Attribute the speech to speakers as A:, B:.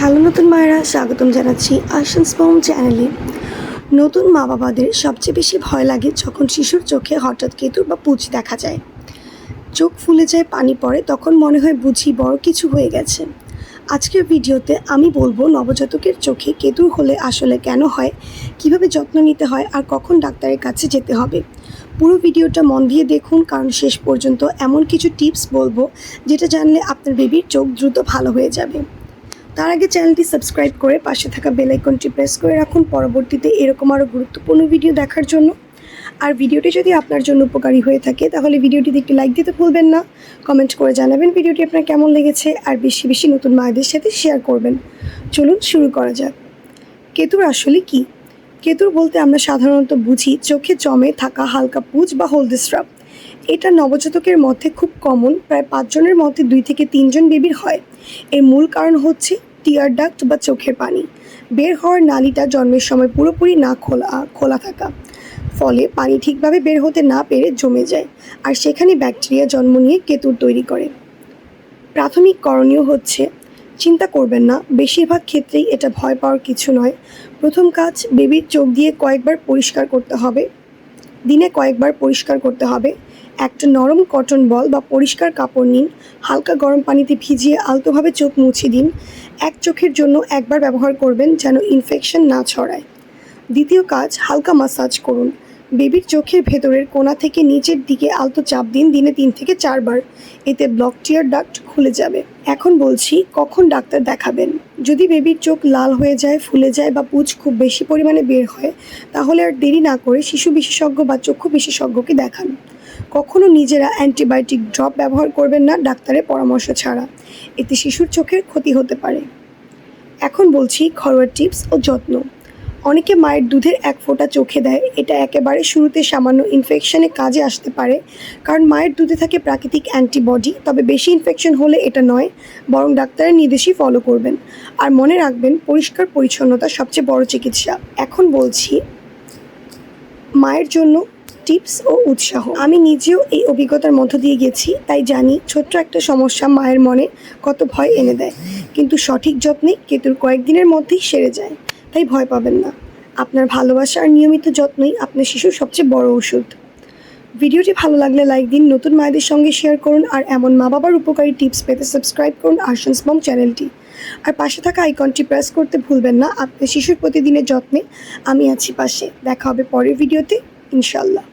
A: Hello নতুন মায়েরা, স্বাগতম জানাচ্ছি আশান্স বোম চ্যানেলে। নতুন মা বাবাদের সবচেয়ে বেশি ভয় লাগে যখন শিশুর চোখে হঠাৎ কেতুর বা পুঁজ দেখা যায়। চোখ ফুলে যায়, পানি পড়ে, তখন মনে হয় বুঝি বড় কিছু হয়ে গেছে। আজকের ভিডিওতে আমি বলব নবজাতকের চোখে কেতুর হলে আসলে কেন হয়, কীভাবে যত্ন নিতে হয় আর কখন ডাক্তারের কাছে যেতে হবে। পুরো ভিডিওটা মন দিয়ে দেখুন, কারণ শেষ পর্যন্ত এমন কিছু টিপস বলব, যেটা জানলে আপনার বেবির চোখ দ্রুত ভালো হয়ে যাবে। তার আগে চ্যানেলটি সাবস্ক্রাইব করে পাশে থাকা বেল আইকনটি প্রেস করে রাখুন। পরবর্তীতে এরকম আরও গুরুত্বপূর্ণ ভিডিও দেখার জন্য। আর ভিডিওটি যদি আপনার জন্য উপকারী হয়ে থাকে, তাহলে ভিডিওটিতে একটি লাইক দিতে ভুলবেন না। কমেন্ট করে জানাবেন ভিডিওটি আপনার কেমন লেগেছে, আর বেশি বেশি নতুন মায়েদের সাথে শেয়ার করবেন। চলুন শুরু করা যাক। কেতুর আসলে কি? কেতুর বলতে আমরা সাধারণত বুঝি, চোখে জমে থাকা হালকা পুজ বা হলদে এটা নবজাতকের মধ্যে খুব কমন প্রায় পাঁচজনের মধ্যে দুই থেকে তিনজন বেবির হয়। এর মূল কারণ হচ্ছে টিয়ার ডাক্ট বা চোখের পানি। বের হওয়ার নালিটা জন্মের সময় পুরোপুরি না খোলা খোলা থাকা। ফলে পানি ঠিকভাবে বের হতে না পেরে জমে যায়, আর সেখানে ব্যাকটেরিয়া জন্ম নিয়ে কেতুর তৈরি করে। প্রাথমিক করণীয় হচ্ছে, চিন্তা করবেন না, বেশিরভাগ ক্ষেত্রেই এটা ভয় পাওয়ার কিছু নয়। প্রথম কাজ, বেবির চোখ দিয়ে কয়েকবার পরিষ্কার করতে হবে। দিনে কয়েকবার পরিষ্কার করতে হবে। একটা নরম কটন বল বা পরিষ্কার কাপড় নিন, হালকা গরম পানিতে ভিজিয়ে আলতোভাবে চোখ মুছে দিন, এক চোখের জন্য একবার ব্যবহার করবেন যেন ইনফেকশন না ছড়ায়। দ্বিতীয় কাজ, হালকা মাসাজ করুন। বেবির চোখের ভেতরের কোণা থেকে নিচের দিকে আলতো চাপ দিন দিনে তিন থেকে চারবার। এতে ব্লক টিয়ার ডাক্ট খুলে যাবে। এখন বলছি, কখন ডাক্তার দেখাবেন? যদি বেবির চোখ লাল হয়ে যায়, ফুলে যায় বা পুজ খুব বেশি পরিমাণে বের হয়, তাহলে আর দেরি না করে শিশু বিশেষজ্ঞ বা চক্ষু বিশেষজ্ঞকে দেখান। কখনো নিজেরা অ্যান্টিবায়োটিক ড্রপ ব্যবহার করবেন না ডাক্তারের পরামর্শ ছাড়া। এতে শিশুর চোখের ক্ষতি হতে পারে। এখন বলছি ঘরোয়া টিপস ও যত্ন। অনেকে মায়ের দুধের এক ফোঁটা চোখে দেয়, এটা একেবারে শুরুতে সামান্য ইনফেকশনে কাজে আসতে পারে, কারণ মায়ের দুধে থাকে প্রাকৃতিক অ্যান্টিবডি তবে বেশি ইনফেকশন হলে এটা নয়, বরং ডাক্তারের নির্দেশই ফলো করবেন। আর মনে রাখবেন, পরিষ্কার পরিচ্ছন্নতা সবচেয়ে বড় চিকিৎসা। এখন বলছি, মায়ের জন্য টিপস ও উৎসাহ। আমি নিজেও এই অভিজ্ঞতার মধ্য দিয়ে গেছি, তাই জানি ছোট্ট একটা সমস্যা মায়ের মনে কত ভয় এনে দেয়। কিন্তু সঠিক যত্নে কেতুর কয়েকদিনের মধ্যেই সেরে যায়, তাই ভয় পাবেন না। আপনার ভালোবাসা আর নিয়মিত যত্নই আপনার শিশুর সবচেয়ে বড় ওষুধ। ভিডিওটি ভালো লাগলে লাইক দিন, নতুন মায়েদের সঙ্গে শেয়ার করুন, আর এমন মা বাবার উপকারী টিপস পেতে সাবস্ক্রাইব করুন আর্শনস মম চ্যানেলটি। আর পাশে থাকা আইকনটি প্রেস করতে ভুলবেন না, আপনার শিশুর প্রতিদিনের যত্নে আমি আছি পাশে। দেখা হবে পরের ভিডিওতে ইনশাল্লাহ